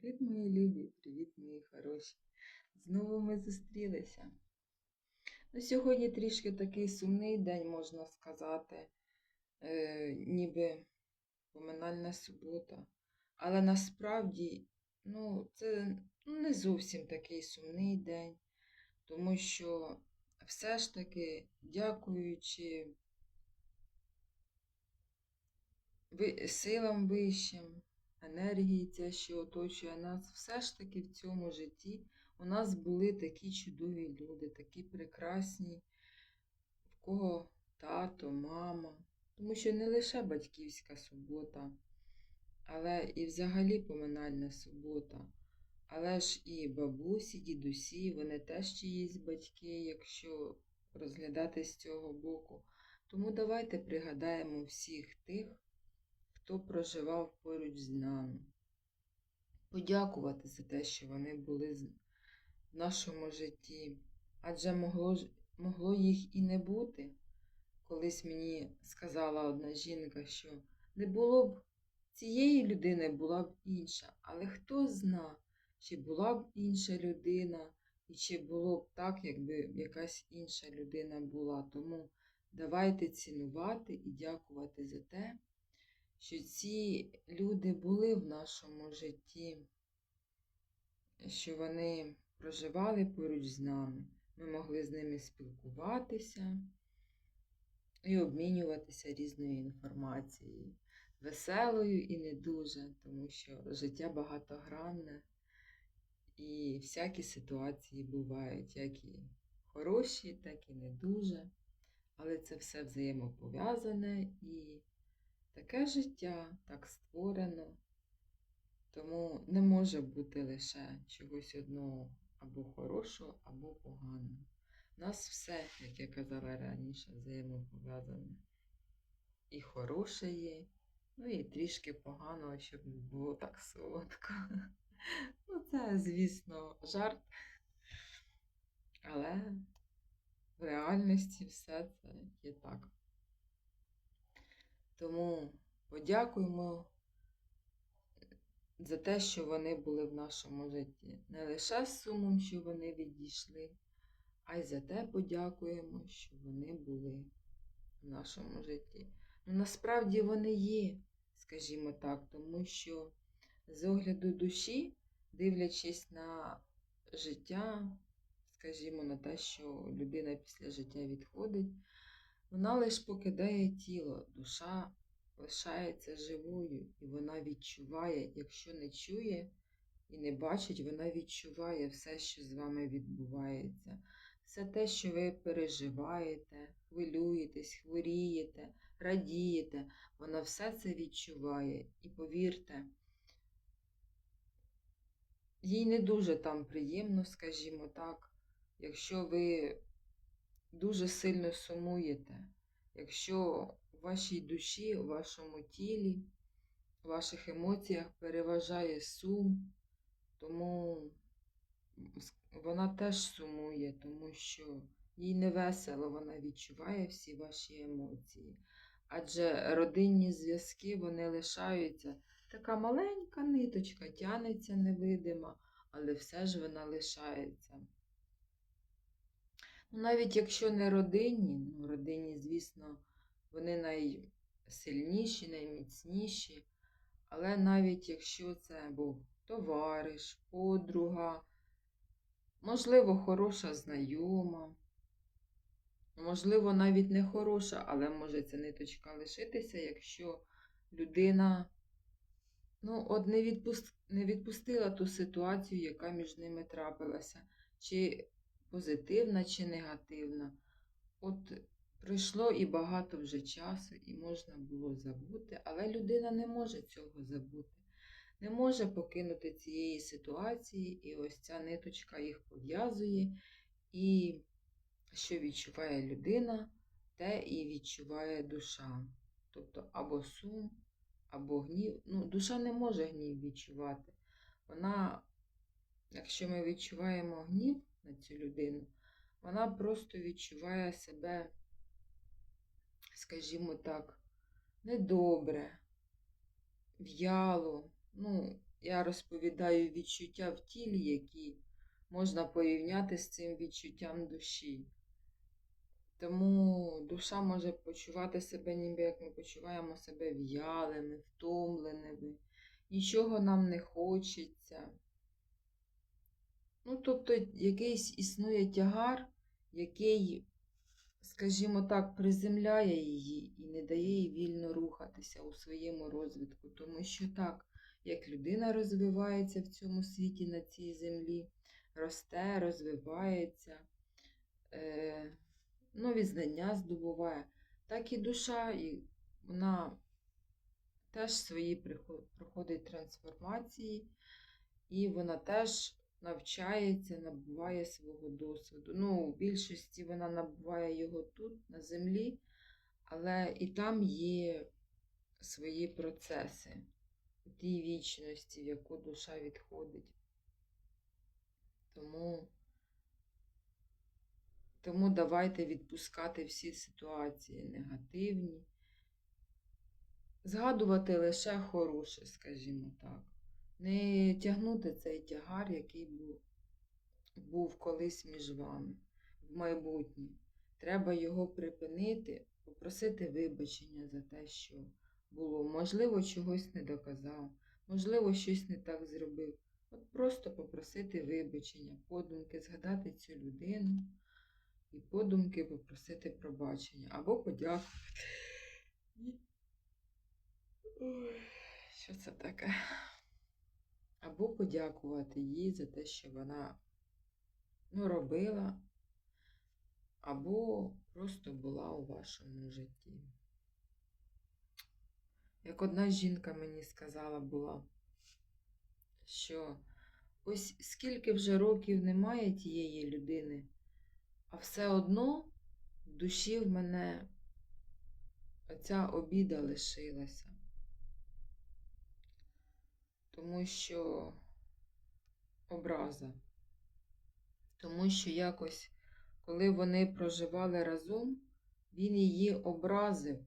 Привіт, мої любі, привіт, мої хороші. Знову ми зустрілися. Ну, сьогодні трішки такий сумний день, можна сказати, е, ніби поминальна субота. Але насправді, ну, це ну, не зовсім такий сумний день, тому що все ж таки, дякуючи силам вищим, енергії, ця, що оточує нас, все ж таки в цьому житті у нас були такі чудові люди, такі прекрасні, в кого тато, мама. Тому що не лише батьківська субота, але і взагалі поминальна субота. Але ж і бабусі, дідусі, вони теж чиїсь батьки, якщо розглядати з цього боку. Тому давайте пригадаємо всіх тих, хто проживав поруч з нами. Подякувати за те, що вони були в нашому житті. Адже могло, могло їх і не бути. Колись мені сказала одна жінка, що не було б цієї людини, була б інша. Але хто зна, чи була б інша людина, і чи було б так, якби якась інша людина була. Тому давайте цінувати і дякувати за те, що ці люди були в нашому житті, що вони проживали поруч з нами. Ми могли з ними спілкуватися і обмінюватися різною інформацією, веселою і не дуже, тому що життя багатогранне і всякі ситуації бувають, як і хороші, так і не дуже. Але це все взаємопов'язане і таке життя так створено. Тому не може бути лише чогось одного або хорошого, або поганого. У нас все, як я казала раніше, взаємопов'язане. І хороше є, ну і трішки поганого, щоб не було так солодко. Ну, це, звісно, жарт. Але в реальності все це є так. Тому подякуємо за те, що вони були в нашому житті. Не лише з сумом, що вони відійшли, а й за те подякуємо, що вони були в нашому житті. Ну, насправді вони є, скажімо так, тому що з огляду душі, дивлячись на життя, скажімо, на те, що людина після життя відходить, вона лише покидає тіло, душа лишається живою, і вона відчуває, якщо не чує і не бачить, вона відчуває все, що з вами відбувається. Все те, що ви переживаєте, хвилюєтесь, хворієте, радієте, вона все це відчуває. І повірте, їй не дуже там приємно, скажімо так, якщо ви дуже сильно сумуєте, якщо у вашій душі, у вашому тілі, у ваших емоціях переважає сум, тому вона теж сумує, тому що їй не весело, вона відчуває всі ваші емоції. Адже родинні зв'язки вони лишаються. Така маленька ниточка тянеться невидима, але все ж вона лишається. Ну, навіть якщо не родинні, ну, родинні, звісно, вони найсильніші, найміцніші, але навіть якщо це був товариш, подруга, можливо, хороша знайома, можливо, навіть не хороша, але може ця ниточка лишитися, якщо людина ну, от не, відпуст... не відпустила ту ситуацію, яка між ними трапилася, чи позитивна, чи негативна. От пройшло і багато вже часу, і можна було забути, але людина не може цього забути. Не може покинути цієї ситуації, і ось ця ниточка їх пов'язує, і що відчуває людина, те і відчуває душа. Тобто або сум, або гнів. Ну, душа не може гнів відчувати. Вона, якщо ми відчуваємо гнів на цю людину, вона просто відчуває себе, скажімо так, недобре, в'яло. Ну, я розповідаю відчуття в тілі, які можна порівняти з цим відчуттям душі. Тому душа може почувати себе, ніби як ми почуваємо себе в'ялими, втомленими, нічого нам не хочеться. Ну, тобто, якийсь існує тягар, який, скажімо так, приземляє її і не дає їй вільно рухатися у своєму розвитку. Тому що так, як людина розвивається в цьому світі на цій землі, росте, розвивається, е, нові знання здобуває, так і душа, і вона теж свої проходить трансформації, і вона теж навчається, набуває свого досвіду. Ну, у більшості вона набуває його тут, на землі, але і там є свої процеси у тій вічності, в яку душа відходить. Тому, тому давайте відпускати всі ситуації негативні, згадувати лише хороше, скажімо так. Не тягнути цей тягар, який був, був колись між вами в майбутнє. Треба його припинити, попросити вибачення за те, що було. Можливо, чогось не доказав, можливо, щось не так зробив. От просто попросити вибачення, подумки, згадати цю людину і подумки попросити пробачення або подякувати. Ой, Що це таке? Або подякувати їй за те, що вона ну, робила, або просто була у вашому житті. Як одна жінка мені сказала була, що ось скільки вже років немає тієї людини, а все одно в душі в мене оця обіда лишилася. Тому що образа. Тому що якось, коли вони проживали разом, він її образив.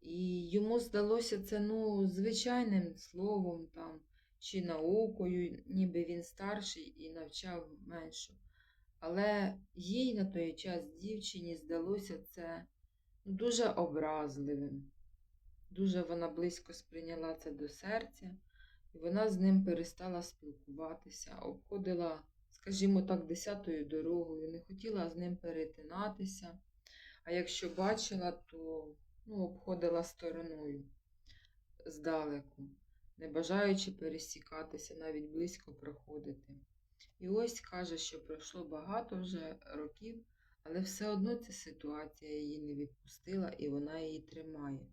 І йому здалося це ну, звичайним словом там, чи наукою, ніби він старший і навчав меншу. Але їй на той час дівчині здалося це ну, дуже образливим. Дуже вона близько сприйняла це до серця, і вона з ним перестала спілкуватися, обходила, скажімо так, десятою дорогою, не хотіла з ним перетинатися. А якщо бачила, то ну, обходила стороною здалеку, не бажаючи пересікатися, навіть близько проходити. І ось каже, що пройшло багато вже років, але все одно ця ситуація її не відпустила і вона її тримає.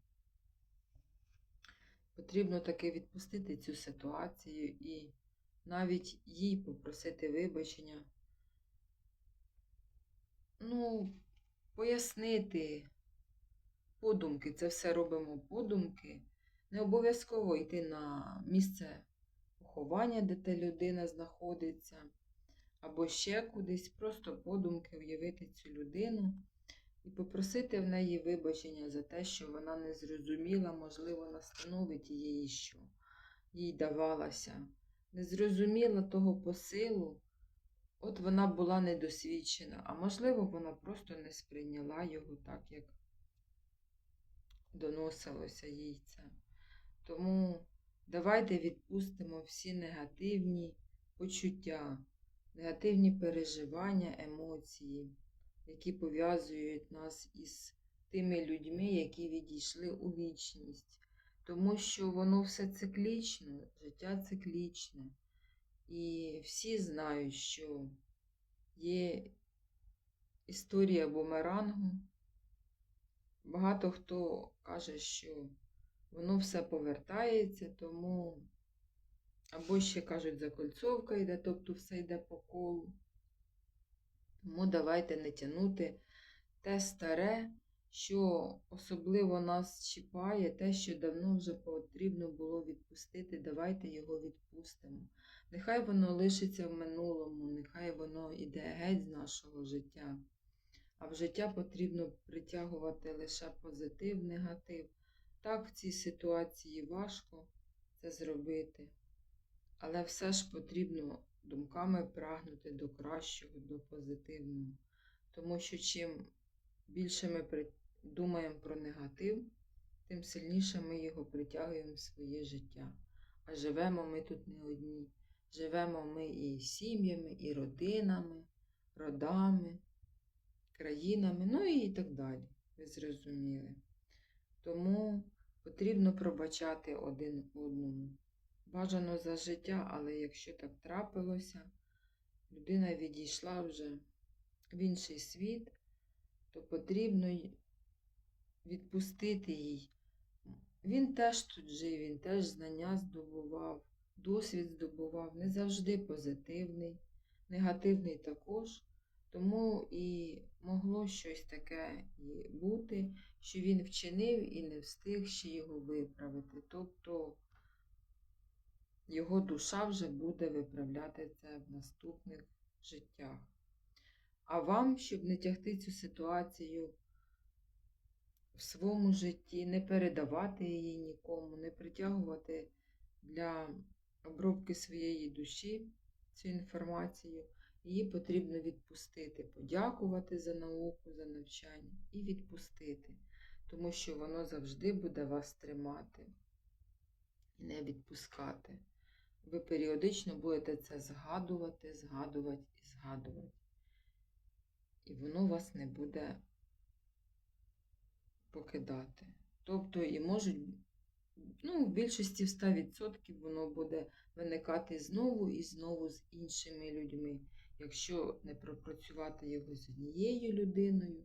Потрібно таки відпустити цю ситуацію і навіть їй попросити вибачення. Ну, пояснити подумки, це все робимо подумки. Не обов'язково йти на місце поховання, де та людина знаходиться, або ще кудись, просто подумки уявити цю людину і попросити в неї вибачення за те, що вона не зрозуміла, можливо, настановить її, що їй давалася. Не зрозуміла того посилу, от вона була недосвідчена, а можливо, вона просто не сприйняла його так, як доносилося їй це. Тому давайте відпустимо всі негативні почуття, негативні переживання, емоції які пов'язують нас із тими людьми, які відійшли у вічність. Тому що воно все циклічно, життя циклічне. І всі знають, що є історія бумерангу. Багато хто каже, що воно все повертається, тому або ще кажуть, закольцовка йде, тобто все йде по колу. Тому давайте не тягнути те старе, що особливо нас чіпає, те, що давно вже потрібно було відпустити, давайте його відпустимо. Нехай воно лишиться в минулому, нехай воно іде геть з нашого життя. А в життя потрібно притягувати лише позитив, негатив. Так, в цій ситуації важко, це зробити. Але все ж потрібно думками прагнути до кращого, до позитивного. Тому що чим більше ми думаємо про негатив, тим сильніше ми його притягуємо в своє життя. А живемо ми тут не одні. Живемо ми і сім'ями, і родинами, родами, країнами, ну і так далі. Ви зрозуміли. Тому потрібно пробачати один одному. Бажано за життя, але якщо так трапилося, людина відійшла вже в інший світ, то потрібно відпустити їй. Він теж тут жив, він теж знання здобував, досвід здобував, не завжди позитивний, негативний також. Тому і могло щось таке бути, що він вчинив і не встиг ще його виправити. Тобто його душа вже буде виправляти це в наступних життях. А вам, щоб не тягти цю ситуацію в своєму житті, не передавати її нікому, не притягувати для обробки своєї душі цю інформацію, її потрібно відпустити, подякувати за науку, за навчання і відпустити, тому що воно завжди буде вас тримати і не відпускати. Ви періодично будете це згадувати, згадувати і згадувати. І воно вас не буде покидати. Тобто і можуть, ну, в більшості в 100% воно буде виникати знову і знову з іншими людьми. Якщо не пропрацювати його з однією людиною,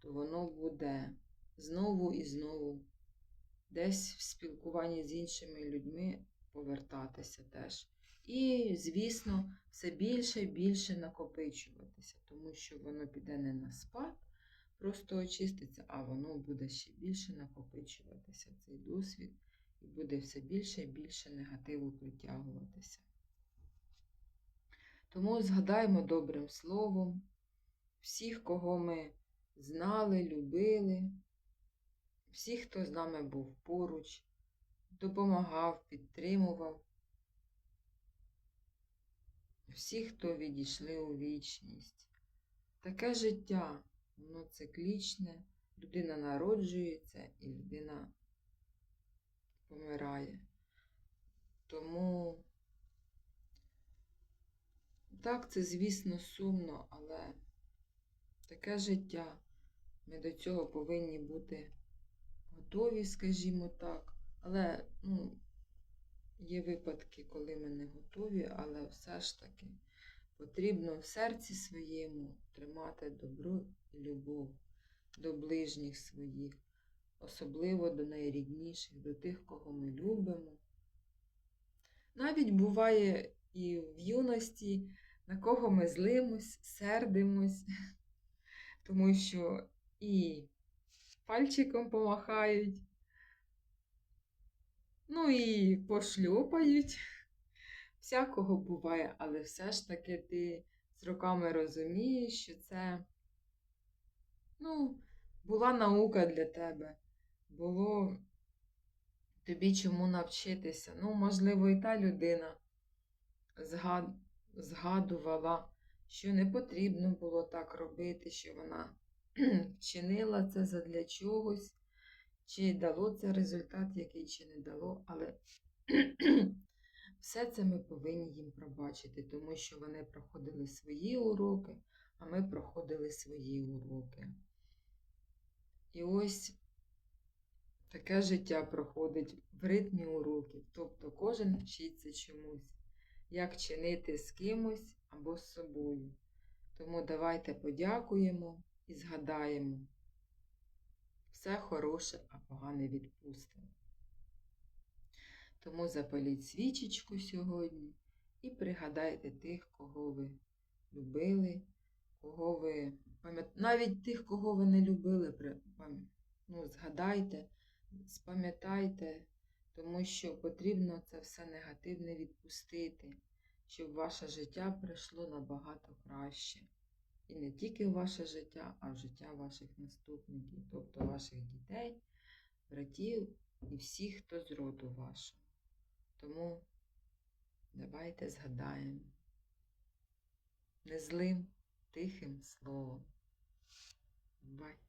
то воно буде знову і знову десь в спілкуванні з іншими людьми повертатися теж. І, звісно, все більше і більше накопичуватися, тому що воно піде не на спад, просто очиститься, а воно буде ще більше накопичуватися, цей досвід, і буде все більше і більше негативу притягуватися. Тому згадаємо добрим словом всіх, кого ми знали, любили, всіх, хто з нами був поруч, допомагав, підтримував, всіх, хто відійшли у вічність. Таке життя, воно циклічне, людина народжується і людина помирає. Тому так, це, звісно, сумно, але таке життя. Ми до цього повинні бути готові, скажімо так. Але ну, є випадки, коли ми не готові, але все ж таки потрібно в серці своєму тримати добро і любов до ближніх своїх, особливо до найрідніших, до тих, кого ми любимо. Навіть буває і в юності, на кого ми злимось, сердимось, тому що і пальчиком помахають, ну і пошльопають. Всякого буває, але все ж таки ти з роками розумієш, що це, ну, була наука для тебе, було тобі чому навчитися. Ну, можливо, і та людина згад... згадувала, що не потрібно було так робити, що вона вчинила це задля чогось, чи дало це результат, який чи не дало, але все це ми повинні їм пробачити, тому що вони проходили свої уроки, а ми проходили свої уроки. І ось таке життя проходить в ритмі уроків, тобто кожен вчиться чомусь, як чинити з кимось або з собою. Тому давайте подякуємо і згадаємо. Все хороше, а погане відпустимо. Тому запаліть свічечку сьогодні і пригадайте тих, кого ви любили, кого ви навіть тих, кого ви не любили, ну, згадайте, спам'ятайте, тому що потрібно це все негативне відпустити, щоб ваше життя прийшло набагато краще. І не тільки ваше життя, а життя ваших наступників, тобто ваших дітей, братів і всіх, хто з роду вашого. Тому давайте згадаємо не злим, тихим словом. Бай.